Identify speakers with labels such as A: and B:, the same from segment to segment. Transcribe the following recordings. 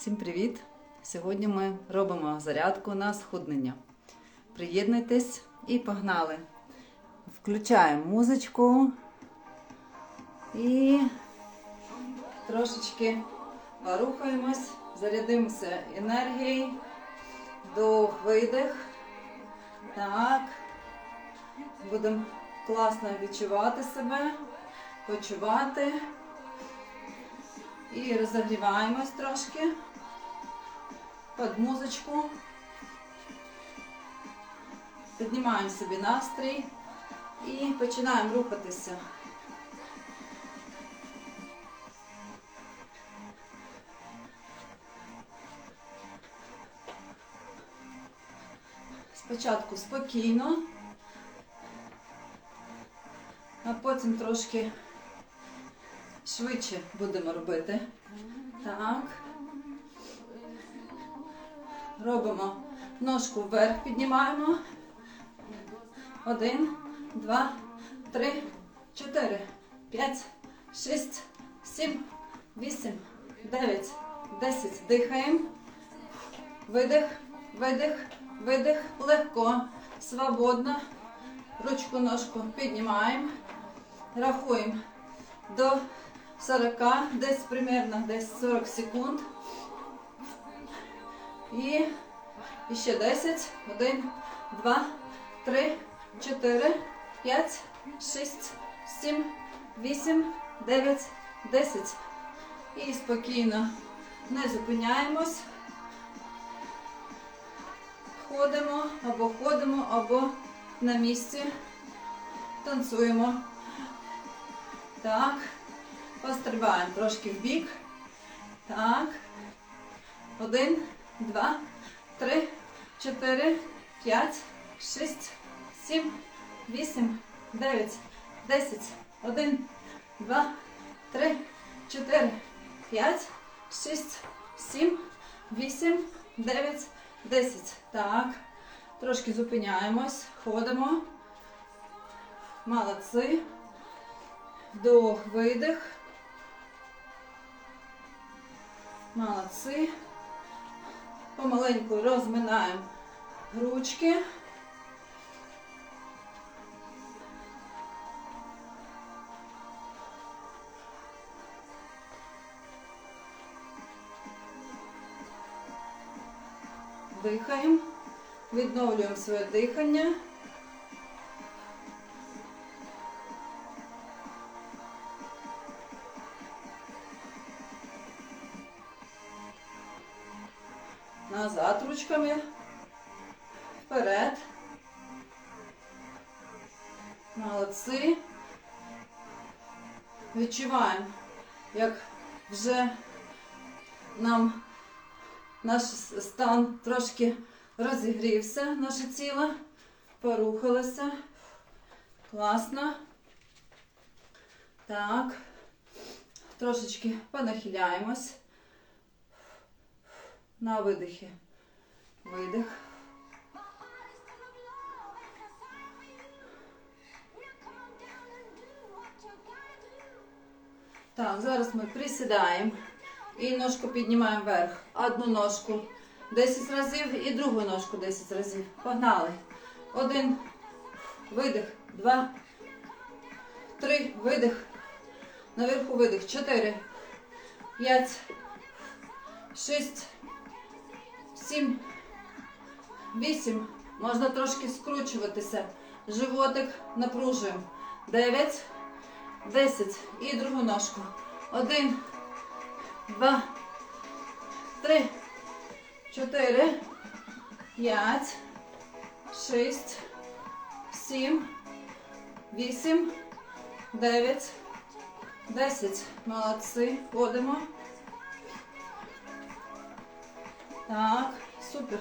A: Всім привіт! Сьогодні ми робимо зарядку на схуднення. Приєднуйтесь і погнали. Включаємо музичку і трошечки рухаємось, зарядимося енергією, вдох, видих. Так. Будемо класно відчувати себе, почувати. І розогріваємось трошки під музичку. Піднімаємо собі настрій і починаємо рухатися. Спочатку спокійно, а потім трошки швидше будемо робити. Так. Робимо ножку вверх, піднімаємо. Один, два, три, чотири, п'ять, шість, сім, вісім, дев'ять, десять. Дихаємо. Видих, видих, видих. Легко, свободно. Ручку ножку піднімаємо. Рахуємо до 40, десь примерно десь 40 секунд. І, ще 10. 1, 2, 3, 4, 5, 6, 7, 8, 9, 10. І спокійно не зупиняємось. Ходимо або ходимо, або на місці. Танцюємо. Так. Пострибаємо трошки в бік. Так. Один, два, три, чотири, п'ять, шість, сім, вісім, дев'ять, десять. Один, два, три, чотири, п'ять, шість, сім, вісім, дев'ять, десять. Так. Трошки зупиняємось, ходимо. Молодці. Вдох, видих. Молодці. Помаленьку розминаємо ручки. Дихаємо, відновлюємо своє дихання. Назад ручками. Вперед. Молодці. Відчуваємо, як вже нам наш стан трошки розігрівся, наше тіло, порухалося. Класно. Так. Трошечки понахиляємось. На видихі. Видих. Так, зараз ми присідаємо і ножку піднімаємо вверх. Одну ножку 10 разів і другу ножку 10 разів. Погнали. Один. Видих. Два. Три. Видих. Наверху видих. Чотири. П'ять. Шість. Сім. Вісім. Можна трошки скручуватися. Животик напружуємо. Дев'ять. Десять. І другу ножку. Один. Два. Три. Чотири. П'ять. Шість. Сім. Вісім. Дев'ять. Десять. Молодці. Ходимо. Так, супер.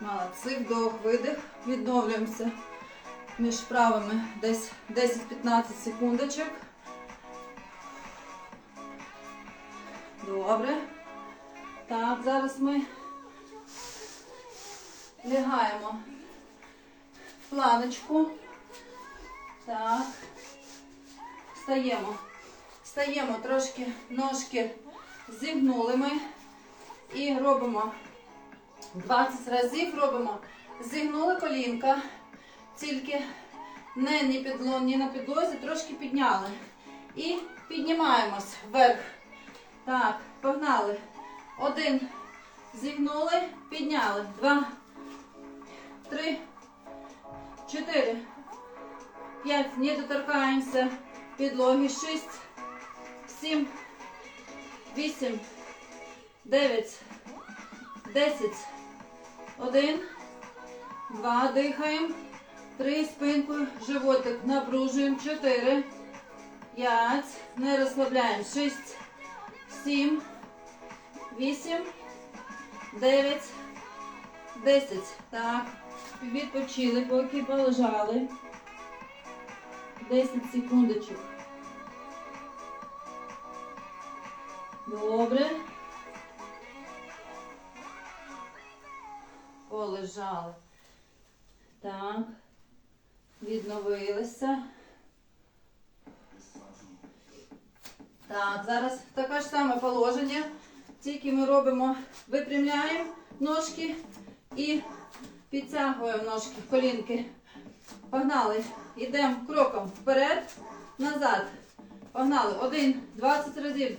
A: Молодці, вдох, видих. Відновлюємося між правими десь 10-15 секундочок. Добре. Так, зараз ми лягаємо в планочку. Так. Встаємо Стаємо трошки ножки зігнули ми і робимо 20 разів робимо. Зігнули колінка, тільки не ні, підло, ні на підлозі, трошки підняли. І піднімаємось вверх. Так, погнали. Один. Зігнули, підняли. Два, три, чотири, п'ять. Не доторкаємося. Підлоги. Шість, сім, вісім, дев'ять, десять. Один, два. Дихаємо. Три. Спинкою. Животик напружуємо. Чотири. П'ять. Не розслабляємо. Шість. Сім. Вісім. Дев'ять. Десять. Так. Відпочили, поки полежали. Десять секундочок. Добре. Полежали. Так. Відновилися. Так, зараз таке ж саме положення. Тільки ми робимо, випрямляємо ножки і підтягуємо ножки, колінки. Погнали. Йдемо кроком вперед, назад. Погнали. Один, 20 разів.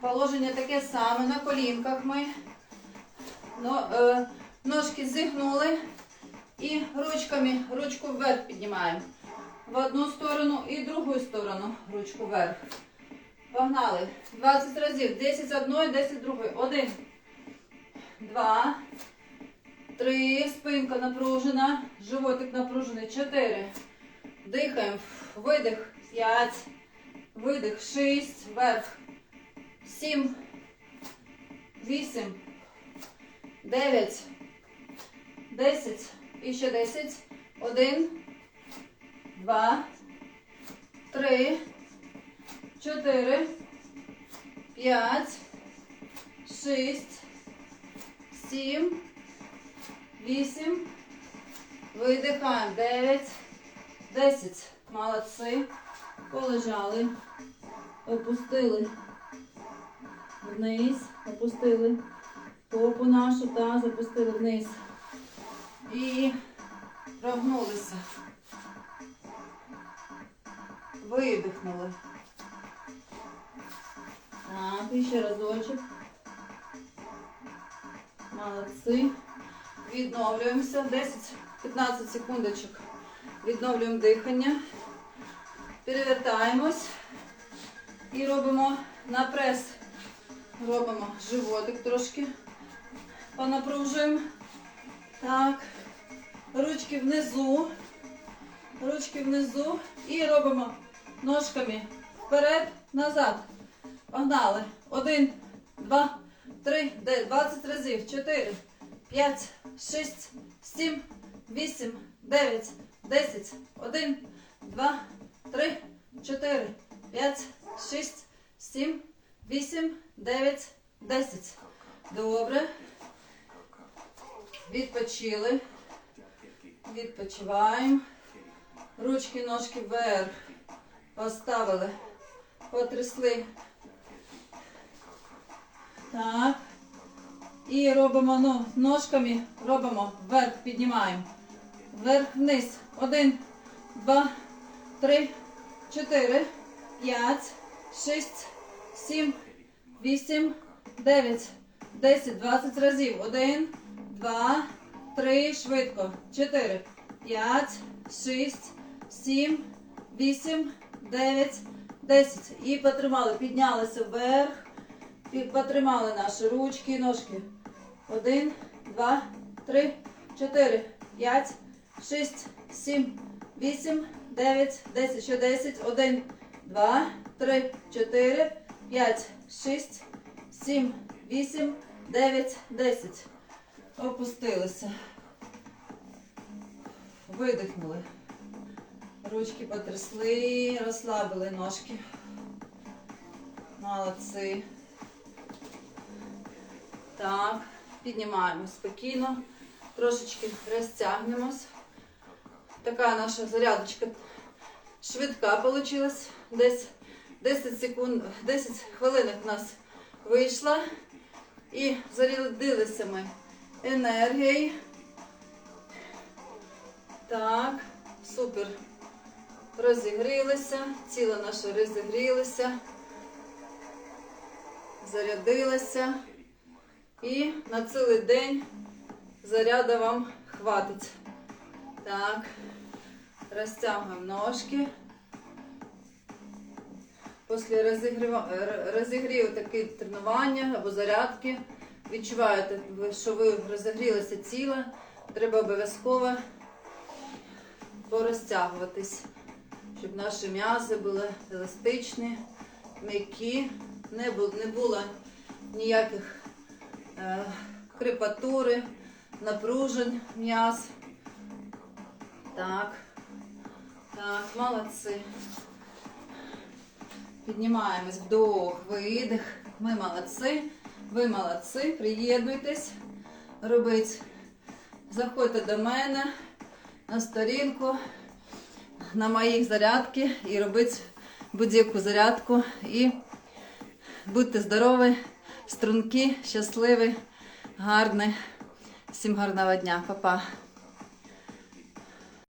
A: Положення таке саме на колінках ми. Е, ножки зігнули і ручками ручку вверх піднімаємо. В одну сторону і в другу сторону ручку вверх. Погнали. 20 разів. 10 з одної, 10 з другої. Один. Два. Три. Спинка напружена. Животик напружений. Чотири. Дихаємо. Видих. П'ять. Видих. Шість. Вверх. Сім. Вісім. Дев'ять. Десять. І ще десять. Один. Два. Три. Чотири. П'ять. Шість. Сім. Вісім. Видихаємо. Дев'ять. Десять. Молодці. Полежали. Опустили. Вниз. Опустили. Попу нашу та запустили вниз. І прогнулися. Видихнули. Так, і ще разочок. Молодці. Відновлюємося. 10-15 секундочок. Відновлюємо дихання. Перевертаємось. І робимо на прес. Робимо животик трошки. Понапружуємо. Так. Ручки внизу. Ручки внизу. І робимо ножками вперед, назад. Погнали. Один, два, три, де- 20 разів. Чотири, п'ять, шість, сім, вісім, дев'ять, десять. Один, два, три, чотири, п'ять, шість, сім, вісім, дев'ять, десять. Добре. Відпочили. Відпочиваємо. Ручки, ножки вверх. Поставили. Потрясли. Так. І робимо ну, ножками, робимо вверх, піднімаємо. Вверх, вниз. Один, два, три, чотири, п'ять, шість, сім, вісім, дев'ять, десять, двадцять разів. Один, два, три, швидко. Чотири, п'ять, шість, сім, вісім, дев'ять, десять. І потримали. Піднялися вверх. Потримали наші ручки і ножки. Один, два, три, чотири, п'ять, шість, сім, вісім, дев'ять, десять. Ще десять. Один, два, три, чотири, п'ять, шість, сім, вісім, дев'ять, десять. Опустилися. Видихнули. Ручки потрясли, розслабили ножки. Молодці. Так, піднімаємось спокійно, трошечки розтягнемось. Така наша зарядочка швидка вийшла. Десь 10 секунд, 10 хвилинок у нас вийшла. І зарядилися ми енергією. Так, супер. Розігрілися, тіло наше розігрілося, зарядилося. І на цілий день заряду вам хватить. Так, розтягуємо ножки. Після розігріва- р- розігріву такі тренування або зарядки. Відчуваєте, що ви розігрілися тіло, треба обов'язково порозтягуватись, щоб наші м'язи були еластичні, м'які, не було, не було ніяких е, крепатури, напружень м'яз. Так, так, молодці. Піднімаємось вдох, видих. Ми молодці. Ви молодці. Приєднуйтесь. Робіть. Заходьте до мене на сторінку, на моїх зарядки і робіть будь-яку зарядку. І будьте здорові, стрункі, щасливі, гарні. Всім гарного дня, Па-па.